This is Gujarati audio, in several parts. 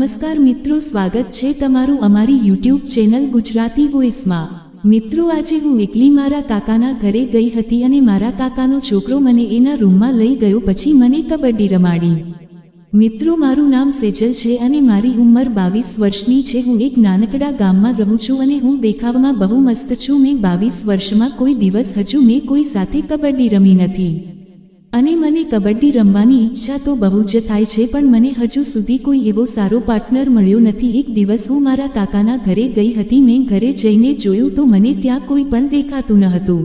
નમસ્કાર મિત્રો, સ્વાગત છે તમારું અમારી યુટ્યુબ ચેનલ ગુજરાતી વોઇસમાં. મિત્રો, આજે હું એકલી મારા કાકાના ઘરે ગઈ હતી અને મારા કાકાનો છોકરો મને એના રૂમમાં લઈ ગયો, પછી મને કબડ્ડી રમાડી. મિત્રો, મારું નામ સેજલ છે અને મારી ઉંમર બાવીસ વર્ષની છે. હું એક નાનકડા ગામમાં રહું છું અને હું દેખાવમાં બહુ મસ્ત છું. મેં બાવીસ વર્ષમાં કોઈ દિવસ હજુ મેં કોઈ સાથે કબડ્ડી રમી નથી. અને મને કબડ્ડી રમવાની ઈચ્છા તો બહુ જ થાય છે, પણ મને હજુ સુધી કોઈ એવો સારો પાર્ટનર મળ્યો નથી. એક દિવસ હું મારા કાકાના ઘરે ગઈ હતી, મેં ઘરે જઈને જોયું તો મને ત્યાં કોઈ પણ દેખાતું ન હતું.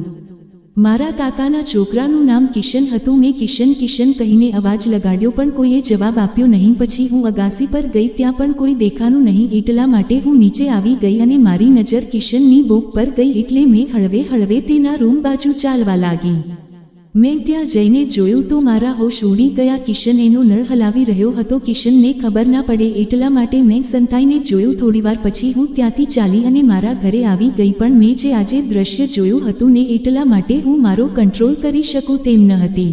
મારા કાકાના છોકરાનું નામ કિશન હતું, મેં કિશન કિશન કહીને અવાજ લગાડ્યો, પણ કોઈએ જવાબ આપ્યો નહીં. પછી હું અગાસી પર ગઈ, ત્યાં પણ કોઈ દેખાનું નહીં. એટલા માટે હું નીચે આવી ગઈ અને મારી નજર કિશનની બુક પર ગઈ, એટલે મેં હળવે હળવે તેના રૂમ બાજુ ચાલવા લાગી. મેં ત્યાં જઈને જોયું તો મારા હોશ ઉડી ગયા. કિશન એનો નળ હલાવી રહ્યો હતો. કિશનને ખબર ના પડે એટલા માટે મેં સંતાઈને જોયું. થોડીવાર પછી હું ત્યાંથી ચાલી અને મારા ઘરે આવી ગઈ, પણ મેં જે આજે દ્રશ્ય જોયું હતું ને એટલા માટે હું મારો કંટ્રોલ કરી શકું તેમ ન હતી.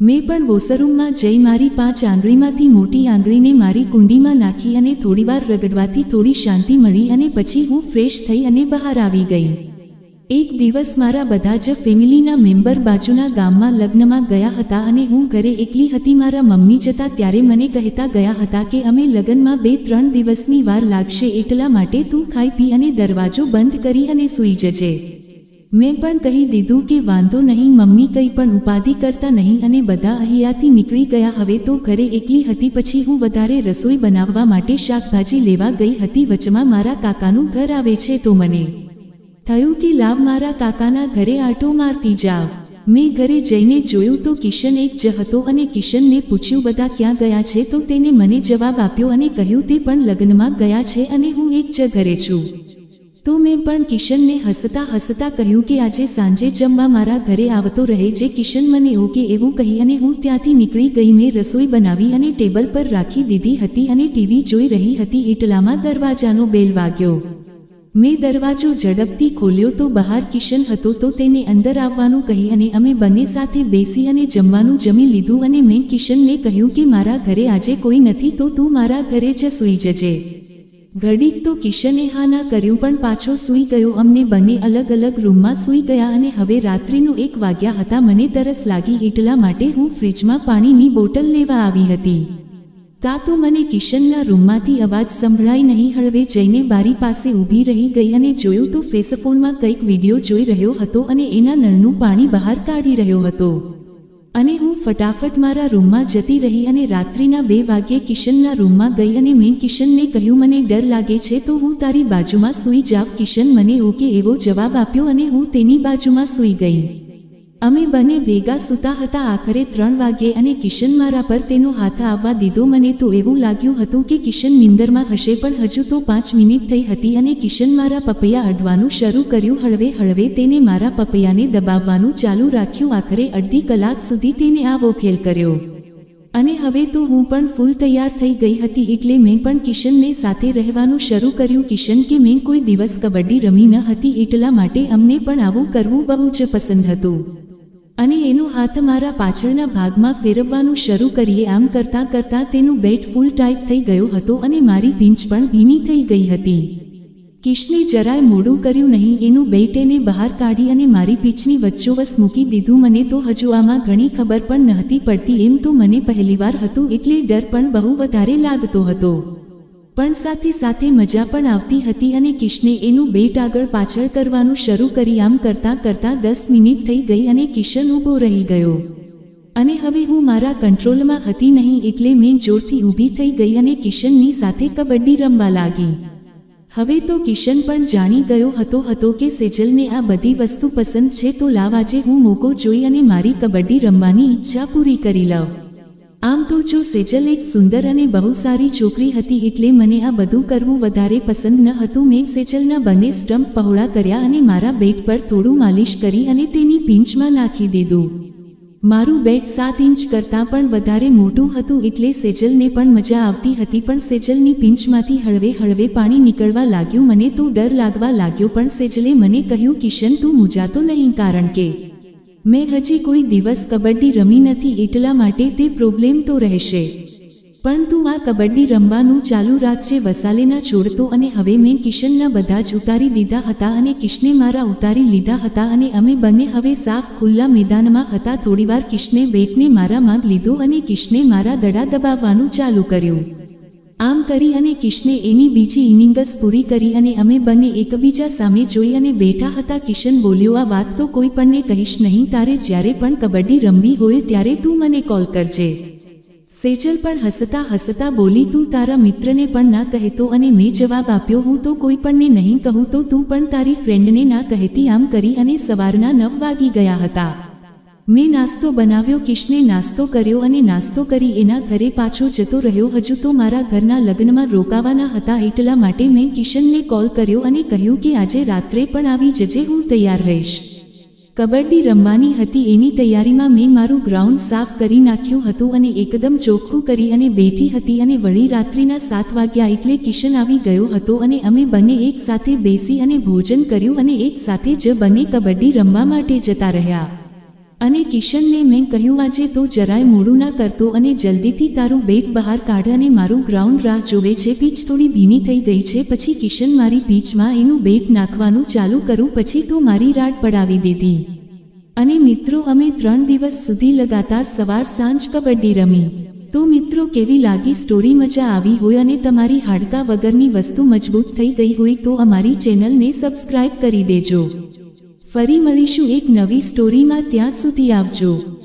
મેં પણ વોસરૂમમાં જઈ મારી પાંચ આંગળીમાંથી મોટી આંગળીને મારી કુંડીમાં નાખી અને થોડીવાર રગડવાથી થોડી શાંતિ મળી અને પછી હું ફ્રેશ થઈ અને બહાર આવી ગઈ. એક દિવસ મારા બધા જ ફેમિલીના મેમ્બર બાજુના ગામમાં લગ્નમાં ગયા હતા અને હું ઘરે એકલી હતી મારા મમ્મી જતા ત્યારે મને કહેતા ગયા હતા કે અમે લગ્નમાં બે ત્રણ દિવસની વાર લાગશે એટલા માટે તું ખાઈ પી અને દરવાજો બંધ કરી અને સૂઈ જજે. મેં પણ કહી દીધું કે વાંધો નહીં, મમ્મી કંઈ પણ ઉપાધિ કરતા નહીં અને બધા અહીંયાથી નીકળી ગયા. હવે તો ઘરે એકલી હતી પછી હું વધારે રસોઈ બનાવવા માટે શાકભાજી લેવા ગઈ હતી. વચમાં મારા કાકાનું ઘર આવે છે તો મને થયું કે લાવ મારા કાકાના ઘરે આટો મારતી જાવ. મેં ઘરે જઈને જોયું તો કિશન એક જ હતો અને કિશનને પૂછ્યું, બધા ક્યાં ગયા છે? તો તેને મને જવાબ આપ્યો અને કહ્યું, તે પણ લગ્નમાં ગયા છે અને હું એક જ ઘરે છું. તો મેં પણ કિશનને હસતા હસતા કહ્યું કે આજે સાંજે જમવા મારા ઘરે આવતો રહે. જે કિશન મને ઓકે એવું કહી અને હું ત્યાંથી નીકળી ગઈ. મેં રસોઈ બનાવી અને ટેબલ પર રાખી દીધી હતી અને ટીવી જોઈ રહી હતી. એટલામાં દરવાજાનો બેલ વાગ્યો. મેં દરવાજો ઝડપથી ખોલ્યો તો બહાર કિશન હતો તો તેને અંદર આવવાનું કહી અને અમે બંને સાથે બેસી અને જમવાનું જમી લીધું અને મેં કિશનને કહ્યું કે મારા ઘરે આજે કોઈ નથી તો તું મારા ઘરે જ સૂઈ જજે. ઘડીક તો કિશને હા ના કર્યું પણ પાછો સૂઈ ગયો. અમને બંને અલગ અલગ રૂમમાં સૂઈ ગયા અને હવે રાત્રિનું એક વાગ્યા હતા. મને તરસ લાગી. એટલા માટે હું ફ્રિજમાં પાણીની બોટલ લેવા આવી હતી. તા તો મને કિશનના રૂમમાંથી અવાજ સંભળાઈ નહીં હળવે જઈને બારી પાસે ઊભી રહી ગઈ અને જોયું તો ફેસફોનમાં કંઈક વીડિયો જોઈ રહ્યો હતો અને એના નળનું પાણી બહાર કાઢી રહ્યો હતો. અને હું ફટાફટ મારા રૂમમાં જતી રહી અને રાત્રિના બે વાગ્યે કિશનના રૂમમાં ગઈ અને મેં કિશનને કહ્યું, મને ડર લાગે છે, તો હું તારી બાજુમાં સૂઈ જાવ કિશન મને ઓકે એવો જવાબ આપ્યો અને હું તેની બાજુમાં સૂઈ ગઈ. અમે બંને ભેગા સૂતા હતા આખરે ત્રણ વાગ્યે અને કિશન મારા પર તેનો હાથ આવવા દીધો. મને તો એવું લાગ્યું હતું કે કિશન નિંદરમાં હશે, પણ હજુ તો પાંચ મિનિટ થઈ હતી અને કિશન મારા પપૈયા અડવાનું શરૂ કર્યું. હળવે હળવે તેને મારા પપૈયાને દબાવવાનું ચાલુ રાખ્યું. આખરે અડધી કલાક સુધી તેને આવો ખેલ કર્યો. અને હવે તો હું પણ ફૂલ તૈયાર થઈ ગઈ હતી, એટલે મેં પણ કિશનને સાથે રહેવાનું શરૂ કર્યું. કિશન કે મેં કોઈ દિવસ કબડ્ડી રમી ન હતી, એટલા માટે અમને પણ આવું કરવું બહુ જ પસંદ હતું. અને એનો હાથ મારા પાછળના ભાગમાં ફેરવવાનું શરૂ કરીએ આમ કરતાં કરતાં તેનું બેટ ફૂલ ટાઈટ થઈ ગયો હતો અને મારી પીંચ પણ ભીની થઈ ગઈ હતી. કિશને જરાય મોડું કર્યું નહીં, એનું બેટ એને બહાર કાઢી અને મારી પીંચની વચ્ચોવસ મૂકી દીધું. મને તો હજુ આમાં ઘણી ખબર પણ નહોતી પડતી, એમ તો મને પહેલીવાર હતું, એટલે ડર પણ બહુ વધારે લાગતો હતો. પણ સાથે સાથે મજા પણ આવતી હતી અને કિશને એનું બેટ આગળ પાછળ કરવાનું શરૂ કરી આમ કરતાં કરતાં દસ મિનિટ થઈ ગઈ અને કિશન ઊભો રહી ગયો. અને હવે હું મારા કંટ્રોલમાં હતી નહીં એટલે મેં જોરથી ઊભી થઈ ગઈ અને કિશનની સાથે કબડ્ડી રમવા લાગી. હવે તો કિશન પણ જાણી ગયો હતો હતો કે સેજલને આ બધી વસ્તુ પસંદ છે તો લાવ આજે હું મોકો જોઈ અને મારી કબડ્ડી રમવાની ઈચ્છા પૂરી કરી લઉં. આમ તો જો સેજલ એક સુંદર અને બહુ સારી છોકરી હતી એટલે મને આ બધું કરવું વધારે પસંદ ન હતું. મેં સેજલના બંને સ્ટમ્પ પહોળા કર્યા અને મારા બેટ પર થોડું માલિશ કરી અને તેની પીંચમાં નાખી દીધું. મારું બેટ સાત ઇંચ કરતાં પણ વધારે મોટું હતું એટલે સેજલને પણ મજા આવતી હતી, પણ સેજલની પિંચમાંથી હળવે હળવે પાણી નીકળવા લાગ્યું. મને તો ડર લાગવા લાગ્યો, પણ સેજલે મને કહ્યું, કિશન, તું મૂજાતો નહીં, કારણ કે મેં હજી કોઈ દિવસ કબડ્ડી રમી નથી, એટલા માટે તે પ્રોબ્લેમ તો રહેશે. પણ તું આ કબડ્ડી રમવાનું ચાલુ રાખજે, વસાલેના છોડતો અને હવે મેં કિશનના બધા જ ઉતારી દીધા હતા અને કિશને મારા ઉતારી લીધા હતા અને અમે બંને હવે સાફ ખુલ્લા મેદાનમાં હતા. થોડીવાર કિશને બેટને મારા માંગ લીધો અને કિશને મારા દડા દબાવવાનું ચાલુ કર્યું. આમ કરી અને કિશને એની બીજી ઇનિંગસ પૂરી કરી અને અમે બંને એકબીજા સામે જોઈ અને બેઠા હતા. કિશન બોલ્યો, આ વાત તો કોઈ પણને કહીશ નહીં. તારે જ્યારે પણ કબડ્ડી રમવી હોય ત્યારે તું મને કોલ કરજે. સેજલ પણ હસતા હસતા બોલી, તું તારા મિત્રને પણ ના કહેતો અને મેં જવાબ આપ્યો. હું તો કોઈ પણને નહીં કહું તો તું પણ તારી ફ્રેન્ડને ના કહેતી. આમ કરી અને સવારના નવ વાગી ગયા હતા. મેં નાસ્તો બનાવ્યો, કિશને નાસ્તો કર્યો અને નાસ્તો કરી એના ઘરે પાછો જતો રહ્યો. હજુ તો મારા ઘરના લગ્નમાં રોકાવાના હતા, એટલા માટે મેં કિશનને કોલ કર્યો અને કહ્યું કે આજે રાત્રે પણ આવી જજે, હું તૈયાર રહીશ. કબડ્ડી રમવાની હતી, એની તૈયારીમાં મેં મારું ગ્રાઉન્ડ સાફ કરી નાખ્યું હતું અને એકદમ ચોખ્ખું કરી અને બેઠી હતી અને વળી રાત્રિના સાત વાગ્યા એટલે કિશન આવી ગયો હતો અને અમે બંને એક સાથે બેસી અને ભોજન કર્યું અને એક સાથે જ બંને કબડ્ડી રમવા માટે જતા રહ્યા. અને કિશનને મેં કહ્યું, આજે તો જરાય મોડું ના કરતો અને જલ્દીથી તારું બેટ બહાર કાઢ અને મારું ગ્રાઉન્ડ રાહ જોવે છે. પીચ થોડી ભીની થઈ ગઈ છે, પછી કિશન મારી પીચમાં એનું બેટ નાખવાનું ચાલુ કરું, પછી તો મારી રાડ પડાવી દીધી. અને મિત્રો, અમે ત્રણ દિવસ સુધી લગાતાર સવાર સાંજ કબડ્ડી રમી. તો મિત્રો, કેવી લાગી સ્ટોરી મજા આવી હોય અને તમારી હાડકા વગરની વસ્તુ મજબૂત થઈ ગઈ હોય તો અમારી ચેનલને સબસ્ક્રાઇબ કરી દેજો. ફરી મળીશું એક નવી સ્ટોરીમાં ત્યાં સુધી આવજો.